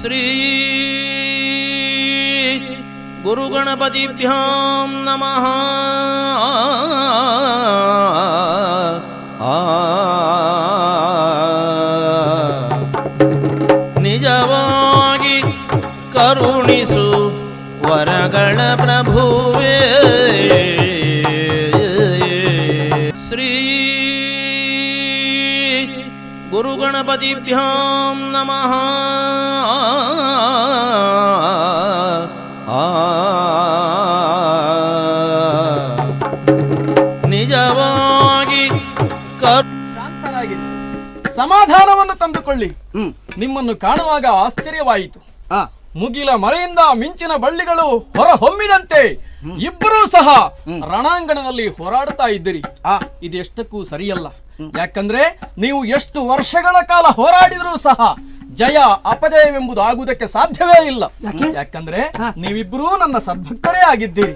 ಶ್ರೀ ಗುರುಗಣಪತಿಭ್ಯಾಂ ನಮಃ ಆ ನಿಜವಾಗಿ ಕರುಣಿಸು ವರಗಳ ಪ್ರಭುವೇ ಶ್ರೀ ಗುರುಗಣಪತಿಭ್ಯಾಂ ನಮಃ ನಿಜವಾಗಿ ಶಾಂತರಾಗಿರಿ ಸಮಾಧಾನವನ್ನು ತಂದುಕೊಳ್ಳಿ. ನಿಮ್ಮನ್ನು ಕಾಣುವಾಗ ಆಶ್ಚರ್ಯವಾಯಿತು. ಮುಗಿಲ ಮರೆಯಿಂದ ಮಿಂಚಿನ ಬಳ್ಳಿಗಳು ಹೊರ ಹೊಮ್ಮಿದಂತೆ ಇಬ್ಬರೂ ಸಹ ರಣಾಂಗಣದಲ್ಲಿ ಹೋರಾಡ್ತಾ ಇದ್ದೀರಿ. ಆ. ಇದೆಷ್ಟಕ್ಕೂ ಸರಿಯಲ್ಲ. ಯಾಕಂದ್ರೆ ನೀವು ಎಷ್ಟು ವರ್ಷಗಳ ಕಾಲ ಹೋರಾಡಿದ್ರೂ ಸಹ ಜಯ ಅಪಜಯವೆಂಬುದು ಆಗುವುದಕ್ಕೆ ಸಾಧ್ಯವೇ ಇಲ್ಲ. ಯಾಕಂದ್ರೆ ನೀವಿಬ್ಬರೂ ನನ್ನ ಸದ್ಭಕ್ತರೇ ಆಗಿದ್ದೀರಿ.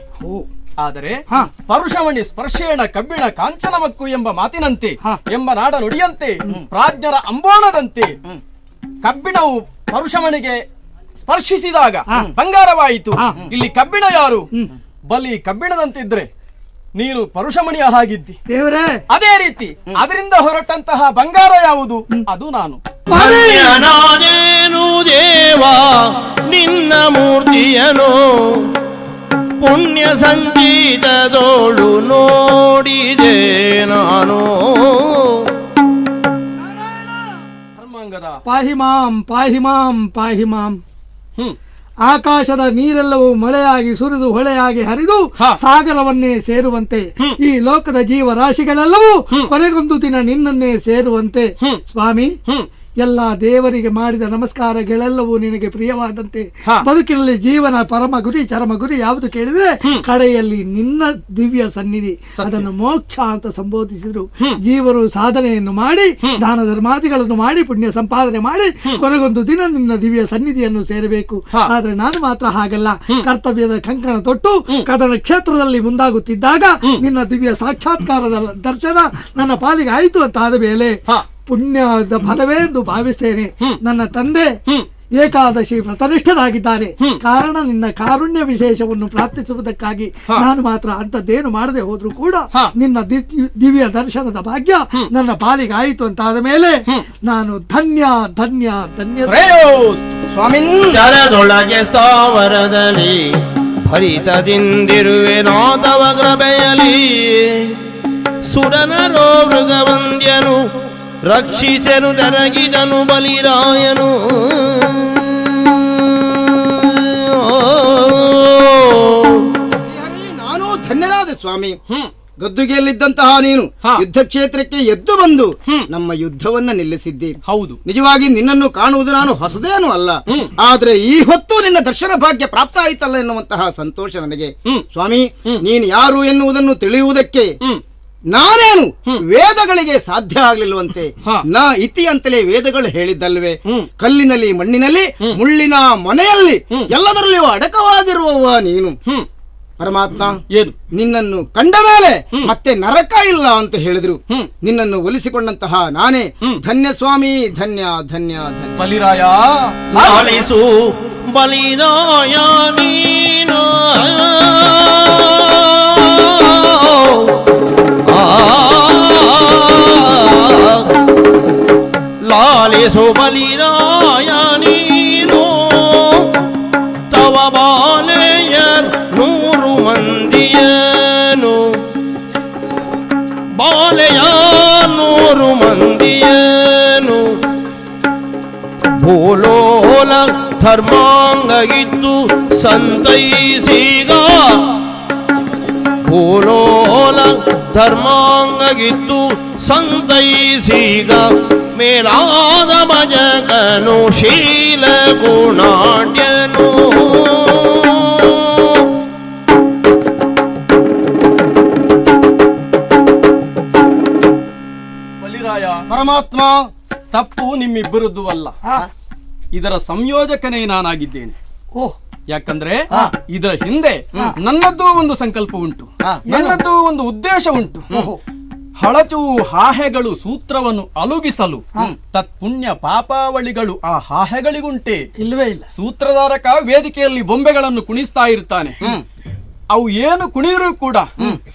ಆದರೆ ಸ್ಪರ್ಶಮಣಿ ಪರುಷಮಣಿ ಸ್ಪರ್ಶೇಣ ಕಬ್ಬಿಣ ಕಾಂಚನಮಕ್ಕು ಎಂಬ ಮಾತಿನಂತೆ ಎಂಬ ನಾಡ ನುಡಿಯಂತೆ ಪ್ರಾಜ್ಞರ ಅಂಬೋಣದಂತೆ ಕಬ್ಬಿಣವು ಪರುಷಮಣಿಗೆ ಸ್ಪರ್ಶಿಸಿದಾಗ ಬಂಗಾರವಾಯಿತು. ಇಲ್ಲಿ ಕಬ್ಬಿಣ ಯಾರು? ಬಲಿ ಕಬ್ಬಿಣದಂತಿದ್ರೆ ನೀನು ಪರುಷಮಣಿಯ ಹಾಗಿದ್ದಿ. ದೇವರೇ. ಅದೇ ರೀತಿ ಅದರಿಂದ ಹೊರಟಂತಹ ಬಂಗಾರ ಯಾವುದು? ಅದು ನಾನು. ನಾನೇನು ದೇವ ನಿನ್ನ ಮೂರ್ತಿಯನು ಪುಣ್ಯ ಸಂಗೀತದೋಳು ನೋಡಿದೆ ನಾನು. ಧರ್ಮಾಂಗದ. ಪಾಹಿ ಮಾಂ ಪಾಹಿ ಮಾಂ ಪಾಹಿ ಮಾಂ. ಹ್ಮ್. ಆಕಾಶದ ನೀರೆಲ್ಲವೂ ಮಳೆಯಾಗಿ ಸುರಿದು ಹೊಳೆಯಾಗಿ ಹರಿದು. ಸಾಗರವನ್ನೇ ಸೇರುವಂತೆ. ಈ ಲೋಕದ ಜೀವರಾಶಿಗಳೆಲ್ಲವೂ ಕೊನೆಗೊಂದು ದಿನ ನಿನ್ನನ್ನೇ ಸೇರುವಂತೆ. ಸ್ವಾಮಿ. ಎಲ್ಲ ದೇವರಿಗೆ ಮಾಡಿದ ನಮಸ್ಕಾರಗಳೆಲ್ಲವೂ ನಿನಗೆ ಪ್ರಿಯವಾದಂತೆ. ಬದುಕಿನಲ್ಲಿ ಜೀವನ ಪರಮ ಗುರಿ ಚರಮ ಗುರಿ ಯಾವುದು ಕೇಳಿದ್ರೆ ಕಡೆಯಲ್ಲಿ ನಿನ್ನ ದಿವ್ಯ ಸನ್ನಿಧಿ. ಅದನ್ನು ಮೋಕ್ಷ ಅಂತ ಸಂಬೋಧಿಸಿದ್ರು. ಜೀವರು ಸಾಧನೆಯನ್ನು ಮಾಡಿ ದಾನ ಧರ್ಮಾದಿಗಳನ್ನು ಮಾಡಿ ಪುಣ್ಯ ಸಂಪಾದನೆ ಮಾಡಿ ಕೊನೆಗೊಂದು ದಿನ ನಿನ್ನ ದಿವ್ಯ ಸನ್ನಿಧಿಯನ್ನು ಸೇರಬೇಕು. ಆದ್ರೆ ನಾನು ಮಾತ್ರ ಹಾಗಲ್ಲ. ಕರ್ತವ್ಯದ ಕಂಕಣ ತೊಟ್ಟು ಕದನ ಕ್ಷೇತ್ರದಲ್ಲಿ ಮುಂದಾಗುತ್ತಿದ್ದಾಗ ನಿನ್ನ ದಿವ್ಯ ಸಾಕ್ಷಾತ್ಕಾರದ ದರ್ಶನ ನನ್ನ ಪಾಲಿಗೆ ಆಯಿತು ಅಂತ ಆದ ಮೇಲೆ. ಪುಣ್ಯದ ಫಲವೇ ಎಂದು ಭಾವಿಸ್ತೇನೆ ನನ್ನ ತಂದೆ ಏಕಾದಶಿ ವ್ರತನಿಷ್ಠರಾಗಿದ್ದಾರೆ ಕಾರಣ ನಿನ್ನ ಕಾರುಣ್ಯ ವಿಶೇಷವನ್ನು ಪ್ರಾರ್ಥಿಸುವುದಕ್ಕಾಗಿ ನಾನು ಮಾತ್ರ ಅಂತದ್ದೇನು ಮಾಡದೆ ಹೋದ್ರು ಕೂಡ. ನಿನ್ನ ದಿವ್ಯ- ದಿವ್ಯ ದರ್ಶನದ ಭಾಗ್ಯ ನನ್ನ ಪಾಲಿಗೆ ಆಯಿತು ಅಂತ ಆದ ಮೇಲೆ ನಾನು ಧನ್ಯ ಧನ್ಯ ಧನ್ಯ. ಸ್ವಾಮಿಂದರದೊಳಗೆ ಸ್ಥಾವರದಲ್ಲಿ ಭರಿತದಿಂದಿರುವೆ ನಾದವ ಗ್ರಬೆಯಲಿ ಸುರನರೋ ಮೃಗವಂದ್ಯನು ರಕ್ಷಿಸನು ದರಗಿದನು ಬಲಿರಾಯನು. ನಾನು ಧನ್ಯರಾದ ಸ್ವಾಮಿ. ಗದ್ದುಗೆಯಲ್ಲಿದ್ದಂತಹ ನೀನು ಹಾ. ಯುದ್ಧ ಕ್ಷೇತ್ರಕ್ಕೆ ಎದ್ದು ಬಂದು ನಮ್ಮ ಯುದ್ಧವನ್ನ ನಿಲ್ಲಿಸಿದ್ದಿ. ಹೌದು. ನಿಜವಾಗಿ ನಿನ್ನನ್ನು ಕಾಣುವುದು ನಾನು ಹೊಸದೇನು ಅಲ್ಲ. ಆದ್ರೆ ಈ ಹೊತ್ತು ನಿನ್ನ ದರ್ಶನ ಭಾಗ್ಯ ಪ್ರಾಪ್ತ ಆಯ್ತಲ್ಲ ಎನ್ನುವಂತಹ ಸಂತೋಷ ನನಗೆ. ಸ್ವಾಮಿ ನೀನು ಯಾರು ಎನ್ನುವುದನ್ನು ತಿಳಿಯುವುದಕ್ಕೆ ನಾನೇನು ವೇದಗಳಿಗೆ ಸಾಧ್ಯ ಆಗ್ಲಿಲ್ವಂತೆ. ನಾ ಇತಿ ಅಂತಲೇ ವೇದಗಳು ಹೇಳಿದ್ದಲ್ವೆ. ಕಲ್ಲಿನಲ್ಲಿ ಮಣ್ಣಿನಲ್ಲಿ ಮುಳ್ಳಿನ ಮನೆಯಲ್ಲಿ ಎಲ್ಲದರಲ್ಲಿಯೂ ಅಡಕವಾಗಿರುವವ ನೀನು. ಪರಮಾತ್ಮ ಏನು? ನಿನ್ನನ್ನು ಕಂಡ ಮೇಲೆ ಮತ್ತೆ ನರಕ ಇಲ್ಲ ಅಂತ ಹೇಳಿದ್ರು. ನಿನ್ನನ್ನು ಒಲಿಸಿಕೊಂಡಂತಹ ನಾನೇ ಧನ್ಯ ಸ್ವಾಮಿ ಧನ್ಯ ಧನ್ಯ ಧನ್ಯ. ಬಲಿರಾಯ ಬಲಿರಾಯ ನೀನು. బాలేశో బలిరాయని తవ బాలేయర్ నూరు మందియను బాలయ నూరు మందియను భూలోల ధర్మాంగ ఇద్దు సంతైసిగా ಭೂಲೋಲ ಧರ್ಮಾಂಗಗಿತ್ತು ಸಂತೈಸಿಗ ಮೇಲಾದ ಮಜಗನು ಶೀಲ ಗುಣಾಢ್ಯನು. ಬಲಿರಾಯ ಪರಮಾತ್ಮ ತಪ್ಪು ನಿಮ್ಮಿಬ್ಬರದ್ದು ಅಲ್ಲ. ಇದರ ಸಂಯೋಜಕನೇ ನಾನಾಗಿದ್ದೇನೆ. ಓಹ್ ಯಾಕಂದ್ರೆ ಇದರ ಹಿಂದೆ ನನ್ನದ್ದು ಒಂದು ಸಂಕಲ್ಪ ಉಂಟು. ನನ್ನದ್ದು ಒಂದು ಉದ್ದೇಶ ಉಂಟು. ಹಳಚು ಹಾಹೆಗಳು ಸೂತ್ರವನ್ನು ಅಲುಗಿಸಲು ತತ್ಪುಣ್ಯ ಪಾಪಾವಳಿಗಳು ಆ ಹಾಹೆಗಳಿಗುಂಟೆ. ಇಲ್ವೇ ಇಲ್ಲ. ಸೂತ್ರಧಾರಕ ವೇದಿಕೆಯಲ್ಲಿ ಬೊಂಬೆಗಳನ್ನು ಕುಣಿಸ್ತಾ ಇರ್ತಾನೆ. ಅವು ಏನು ಕುಣಿಯರೂ ಕೂಡ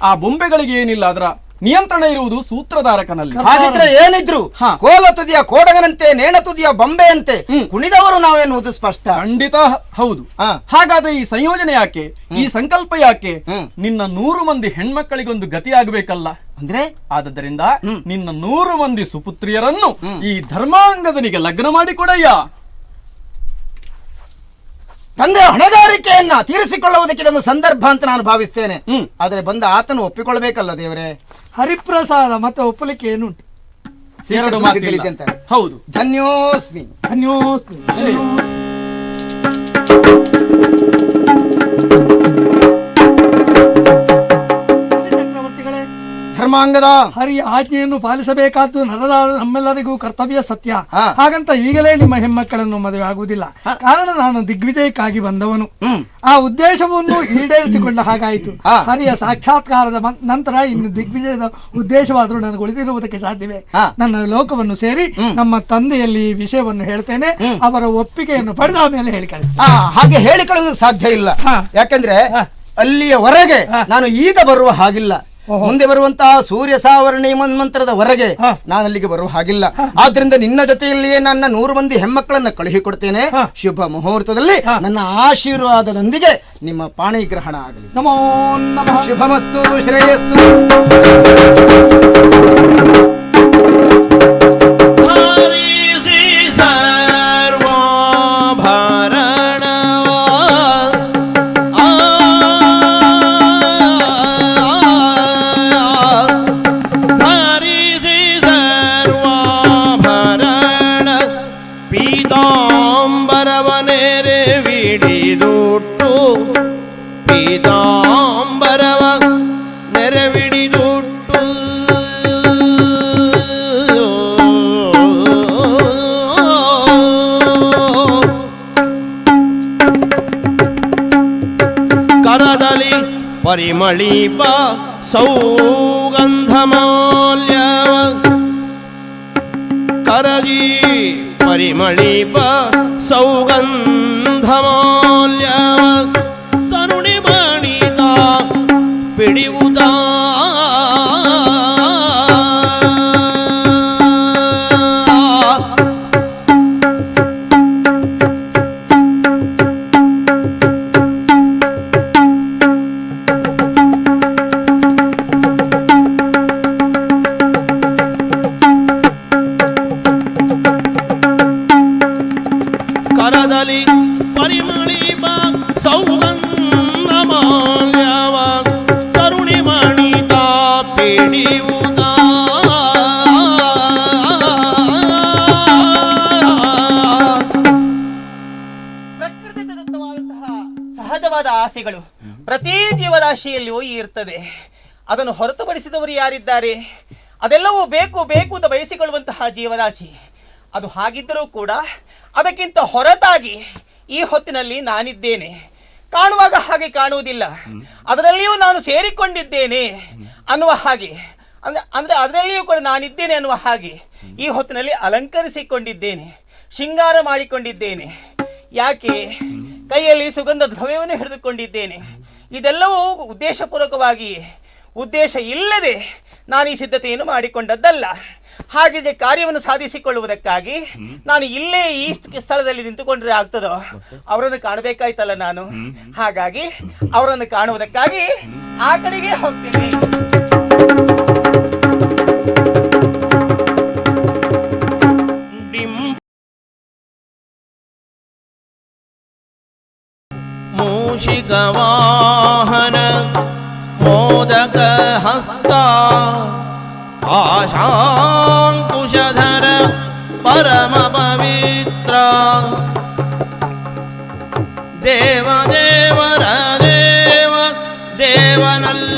ಆ ಬೊಂಬೆಗಳಿಗೆ ಏನಿಲ್ಲ ಅದರ ನಿಯಂತ್ರಣ ಇರುವುದು ಸೂತ್ರಧಾರಕನಲ್ಲಿ. ಹಾಗಿದ್ರೆ ಏನಿದ್ರು. ಕೋಲ ತುದಿಯ ಕೋಡಗನಂತೆ ನೇಣ ತುದಿಯ ಬೊಂಬೆಯಂತೆ. ಕುಣಿದವರು ನಾವೆನ್ನುವುದು ಸ್ಪಷ್ಟ. ಖಂಡಿತ ಹೌದು. ಹಾಗಾದ್ರೆ ಈ ಸಂಯೋಜನೆ ಯಾಕೆ? ಈ ಸಂಕಲ್ಪ ಯಾಕೆ. ನಿನ್ನ ನೂರು ಮಂದಿ ಹೆಣ್ಮಕ್ಕಳಿಗೊಂದು ಗತಿಯಾಗಬೇಕಲ್ಲ. ಅಂದ್ರೆ? ಆದ್ದರಿಂದ ನಿನ್ನ ನೂರು ಮಂದಿ ಸುಪುತ್ರಿಯರನ್ನು ಈ ಧರ್ಮಾಂಗದನಿಗೆ ಲಗ್ನ ಮಾಡಿ ಕೊಡಯ್ಯ ತಂದೆ ಹೊಣೆಗಾರಿಕೆಯನ್ನ ತೀರಿಸಿಕೊಳ್ಳುವುದಕ್ಕೆ ಇದೊಂದು ಸಂದರ್ಭ ಅಂತ ನಾನು ಭಾವಿಸ್ತೇನೆ. ಆದರೆ ಆದ್ರೆ ಬಂದ ಆತನು ಒಪ್ಪಿಕೊಳ್ಳಬೇಕಲ್ಲ ದೇವರೇ? ಹರಿಪ್ರಸಾದ ಮತ್ತೆ ಒಪ್ಪಲಿಕ್ಕೆ ಏನುಂಟು? ಎರಡು ಅಂತ. ಹೌದು. ಧನ್ಯೋಸ್ಮಿ. ಧನ್ಯೋಸ್ಮಿ. ಧರ್ಮಾಂಗದ. ಹರಿ ಆಜ್ಞೆಯನ್ನು ಪಾಲಿಸಬೇಕಾದ್ದು ನರರಾದ ನಮ್ಮೆಲ್ಲರಿಗೂ ಕರ್ತವ್ಯ ಸತ್ಯ. ಹಾಗಂತ ಈಗಲೇ ನಿಮ್ಮ ಹೆಮ್ಮಕ್ಕಳನ್ನು ಮದುವೆ ಆಗುವುದಿಲ್ಲ. ಕಾರಣ ನಾನು ದಿಗ್ವಿಜಯಕ್ಕಾಗಿ ಬಂದವನು. ಆ ಉದ್ದೇಶವನ್ನು ಈಡೇರಿಸಿಕೊಂಡ ಹಾಗಾಯಿತು. ಹರಿಯ ಸಾಕ್ಷಾತ್ಕಾರದ ನಂತರ ಇನ್ನು ದಿಗ್ವಿಜಯದ ಉದ್ದೇಶವಾದರೂ ನನಗೆ ಉಳಿದಿರುವುದಕ್ಕೆ ಸಾಧ್ಯವೇ ನನ್ನ ಲೋಕವನ್ನು ಸೇರಿ ನಮ್ಮ ತಂದೆಯಲ್ಲಿ ಈ ವಿಷಯವನ್ನು ಹೇಳ್ತೇನೆ. ಅವರ ಒಪ್ಪಿಗೆಯನ್ನು ಪಡೆದ ಮೇಲೆ ಹೇಳಿ ಹಾಗೆ ಹೇಳಿಕೊಳ್ಳಲು ಸಾಧ್ಯ ಇಲ್ಲ. ಯಾಕಂದ್ರೆ ಯಾಕಂದ್ರೆ ಅಲ್ಲಿಯವರೆಗೆ ನಾನು ಈಗ ಬರುವ ಹಾಗಿಲ್ಲ. ಮುಂದೆ ಬರುವಂತಹ ಸೂರ್ಯ ಸಾವರ್ಣಿ ಮನ್ಮಂತ್ರದ ಹೊರಗೆ. ನಾನು ಅಲ್ಲಿಗೆ ಬರುವ ಹಾಗಿಲ್ಲ. ಆದ್ರಿಂದ ನಿನ್ನ ಜೊತೆಯಲ್ಲಿಯೇ ನನ್ನ ನೂರು ಮಂದಿ ಹೆಮ್ಮಕ್ಕಳನ್ನ ಕಳುಹಿಕೊಡ್ತೇನೆ. ಶುಭ ಮುಹೂರ್ತದಲ್ಲಿ ನನ್ನ ಆಶೀರ್ವಾದದೊಂದಿಗೆ ನಿಮ್ಮ ಪಾಣಿಗ್ರಹಣ ಆಗಲಿ. ನಮೋ ನಮಃ. ಶುಭಮಸ್ತು ಶ್ರೇಯಸ್ತು ಪರಿಮಳೀಪ ಸೌಗಂಧಮಾಲ್ಯವ. ಕರದಿ ಪರಿಮಳೀಪ ಸೌಗಂಧಮಾಲ್ಯವ ಆಸೆಗಳು ಪ್ರತಿ ಜೀವರಾಶಿಯಲ್ಲಿಯೂ ಇರ್ತದೆ. ಅದನ್ನು ಹೊರತುಪಡಿಸಿದವರು ಯಾರಿದ್ದಾರೆ? ಅದೆಲ್ಲವೂ ಬೇಕು ಬೇಕು ಅಂತ ಬಯಸಿಕೊಳ್ಳುವಂತಹ ಜೀವರಾಶಿ. ಅದು ಹಾಗಿದ್ದರೂ ಕೂಡ ಅದಕ್ಕಿಂತ ಹೊರತಾಗಿ ಈ ಹೊತ್ತಿನಲ್ಲಿ ನಾನಿದ್ದೇನೆ. ಕಾಣುವಾಗ ಹಾಗೆ ಕಾಣುವುದಿಲ್ಲ. ಅದರಲ್ಲಿಯೂ ನಾನು ಸೇರಿಕೊಂಡಿದ್ದೇನೆ ಅನ್ನುವ ಹಾಗೆ. ಅಂದ್ರೆ ಅಂದ್ರೆ ಅದರಲ್ಲಿಯೂ ಕೂಡ ನಾನಿದ್ದೇನೆ ಅನ್ನುವ ಹಾಗೆ ಈ ಹೊತ್ತಿನಲ್ಲಿ ಅಲಂಕರಿಸಿಕೊಂಡಿದ್ದೇನೆ. ಶೃಂಗಾರ ಮಾಡಿಕೊಂಡಿದ್ದೇನೆ. ಯಾಕೆ? ಕೈಯಲ್ಲಿ ಸುಗಂಧ ದ್ರವ್ಯವನ್ನು ಹಿಡಿದುಕೊಂಡಿದ್ದೇನೆ. ಇದೆಲ್ಲವೂ ಉದ್ದೇಶಪೂರ್ವಕವಾಗಿ ಉದ್ದೇಶ ಇಲ್ಲದೆ ನಾನು ಈ ಸಿದ್ಧತೆಯನ್ನು ಮಾಡಿಕೊಂಡದ್ದಲ್ಲ. ಹಾಗಿದ್ರೆ ಕಾರ್ಯವನ್ನು ಸಾಧಿಸಿಕೊಳ್ಳುವುದಕ್ಕಾಗಿ ನಾನು ಇಲ್ಲೇ ಈ ಸ್ಥಳದಲ್ಲಿ ನಿಂತುಕೊಂಡ್ರೆ ಆಗ್ತದೋ? ಅವರನ್ನು ಕಾಣಬೇಕಾಯ್ತಲ್ಲ ನಾನು. ಹಾಗಾಗಿ ಅವರನ್ನು ಕಾಣುವುದಕ್ಕಾಗಿ ಆ ಕಡೆಗೆ ಹೋಗ್ತೀನಿ. शिकन मोदक हस्ता आशाकुशधर परम